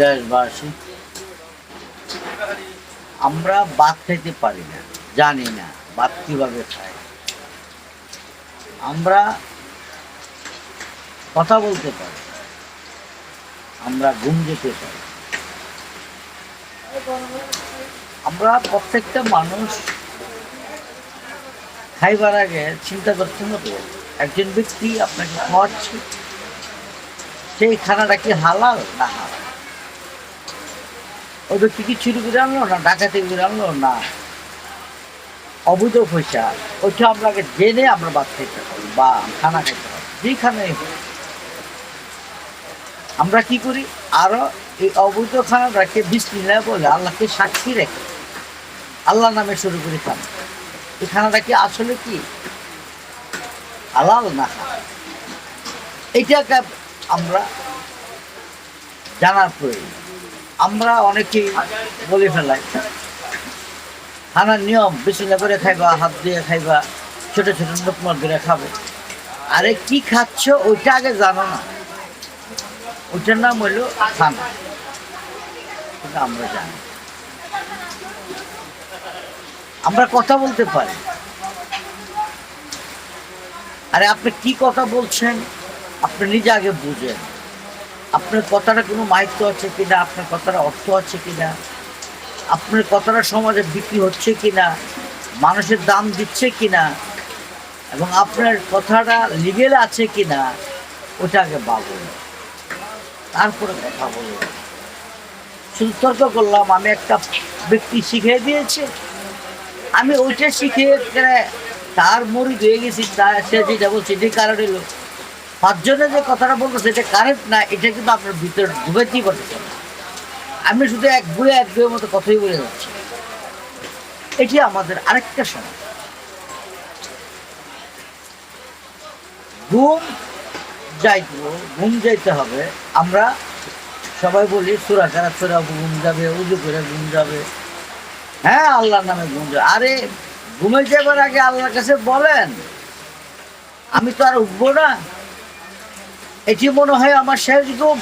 দেশবাসী, আমরা ভাত খাইতে পারি না, জানি না ভাত কীভাবে খায়। আমরা কথা বলতে পারি, আমরা ঘুম যেতে পারি। আমরা প্রত্যেকটা মানুষ খাইবার আগে চিন্তা করতে হবে, একজন ব্যক্তি আপনাকে খাওয়াচ্ছে, সেই খানাটা কি হালাল না হালাল ওই টিকিট চুরি করে আনলো না, ডাকাতি করে আনলো না। অবৈধ পয়সা, ওইটা আপনাকে জেনে আমরা ভাত খেতে পারি বা খানা খেতে পারি যেখানে আমরা কি করি? আরও এই অবৈধ খানাটাকে বিসমিল্লাহ বলে আল্লাহকে সাক্ষী রেখে আল্লাহ নামে শুরু করে খান। এই খানাটা কি আসলে কি? হালাল না? এইটাকে আমরা জানার প্রয়োজন। আমরা অনেকেই বলে ফেলাই। খানার নিয়ম, বিছানা করে খাইবা, হাত দিয়ে খাইবা, ছোট ছোট নোকমার করে খাবে। আরে কি খাচ্ছ ওইটা আগে জানো না। ওইটার নাম হইল খানা ওটা আমরা জানি। আমরা কথা বলতে পারি। আরে আপনি কি কথা বলছেন? আপনি নিজে আগে বুঝেন। আপনার কথাটা কোনো মাহিত্য আছে কি না আপনার কথাটা অর্থ আছে কি না আপনার কথাটা সমাজে বিক্রি হচ্ছে কি না মানুষের দাম দিচ্ছে কি না এবং আপনার কথাটা লিগেল আছে কি না ওটা আগে ভাবুন। তারপরে কথা বলুন শুধু তর্ক করলাম, আমি একটা ব্যক্তি শিখিয়ে দিয়েছে। আমি ওইটা শিখে তার মরি হয়ে গেছি, তা সে যেটা বলছে যে কারণে লোক পাঁচজনে যে কথাটা বলতো সেটা কারেক্ট না, এটা কিন্তু আপনার ভিতরে ঢুকাতেই পারতেছে আমি শুধু এক বইয়ে এক বইয়ের মতো কথাই বলে যাচ্ছি। এটি আমাদের আরেকটা সময়। ঘুম যাইতে ঘুম যাইতে হবে। আমরা সবাই বলি, সুরা খারাপ সুরা ঘুম যাবে, উজু করে ঘুম যাবে। হ্যাঁ আল্লাহর নামে ঘুম যাবে। আরে, ঘুমে যাবার আগে আল্লাহর কাছে বলেন, আমি তো আর উঠবো না। এটি মনে হয় আমার শেষ ঘুম।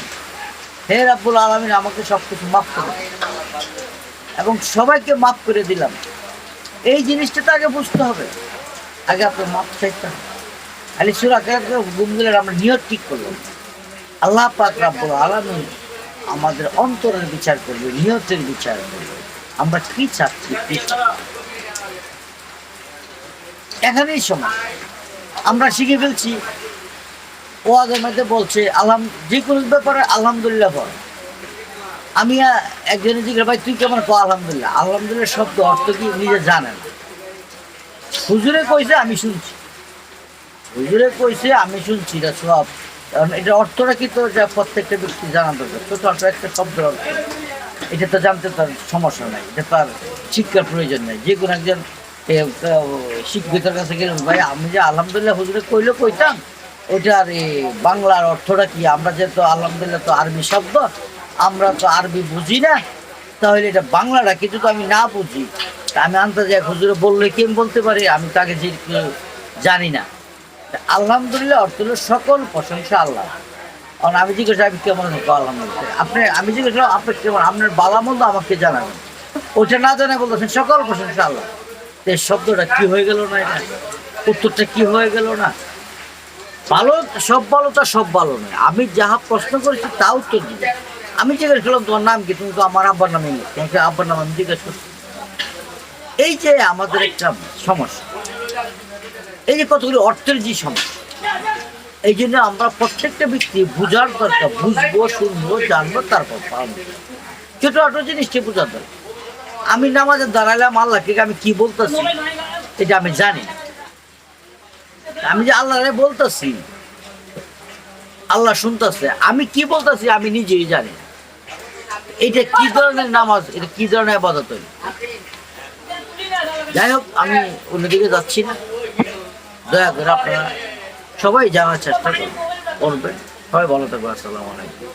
হে রাব্বুল আলমিন, আমাকে সব কিছু মাফ করে। এবং সবাইকে মাফ করে দিলাম। এই জিনিসটা তো আগে বুঝতে হবে। আগে আপনার মাফ চাইতে হবে। আলি সুরা ঘুম গেলে আমরা নিয়ত ঠিক করলাম আল্লাহ পাক রাব্বুল আলমিন আমাদের অন্তরের বিচার করবে, নিয়তের বিচার করবে। আমরা কি চাচ্ছি। এখানেই সময় আমরা শিখে ফেলছি ওয়াজের মধ্যে বলছে আলহাম যে কোনো ব্যাপারে আলহামদুলিল্লাহ বল। আমি আহ, একজনের জিজ্ঞাসা ভাই তুই কেমন কো আলহামদুলিল্লাহ। আলহামদুলিল্লাহ শব্দ অর্থ কি নিজে জানে না। হুজুরে কইছে আমি শুনছি। হুজুরে কইছে আমি শুনছি এটা সব। কারণ এটা অর্থটা কি তো যা প্রত্যেকটা ব্যক্তি জানা দরকার। ছোট অর্থ একটা শব্দ অর্থ এটা তো জানতে তার সমস্যা নাই। এটা তার শিক্ষার প্রয়োজন নেই। যে কোনো একজন কা- কাছে গেলে ভাই আমি যে আলহামদুলিল্লাহ হুজুরে কইলে কইতাম? ওটার বাংলার অর্থটা কি? আমরা যেহেতু আলহামদুলিল্লাহ তো আরবি শব্দ আমরা তো আরবি বুঝি না। তাহলে এটা বাংলাটা কিছু তো আমি না বুঝি আমি আনতে যাই হুজুরে বললে কি আমি বলতে পারি? আমি তাকে যে জানি না। আলহামদুলিল্লাহ অর্থ হলো সকল প্রশংসা আল্লাহ। কারণ আমি জিজ্ঞেস আমি কেমন আছো? আলহামদুলিল্লাহ? আপনি আমি জিজ্ঞেস করলাম, আপনি কেমন? আপনার বালা মন্দ আমাকে জানাবেন। ওটা না জানে বলতেছেন সকল প্রশংসা আল্লাহ। এই শব্দটা কি হয়ে গেল না এটা? উত্তরটা কি হয়ে গেল না? ভালো, সব ভালো, তা সব ভালো নয়। আমি যাহা প্রশ্ন করেছি তা উত্তর দিই আমি জিজ্ঞেস করলাম, তোমার নাম কি? তুমি তো আমার আব্বার নামে। তোমাকে আব্বার নাম? আমি জিজ্ঞেস করছি এই যে আমাদের একটা সমস্যা। এই যে কতগুলি অর্থের যে সমস্যা, এই জন্য আমরা প্রত্যেকটা ব্যক্তি বুঝার দরকার। বুঝব, শুনব, জানব, তারপর ছোট ছোট জিনিসটি বোঝার দরকার। আমি নামাজে দাঁড়ালাম আল্লাহকে আমি কি বলতেছি, এটা আমি জানি না। আমি যে আল্লাহরে বলতেছি, আল্লাহ শুনতেছে, আমি কি বলতেছি আমি নিজেই জানি এটা কি ধরনের নামাজ, এটা কি ধরনের আবাদত যাই হোক, আমি অন্যদিকে যাচ্ছি না। দয়া করে আপনারা সবাই জানার চেষ্টা করবেন সবাই ভালো থাকবে আসসালামু আলাইকুম।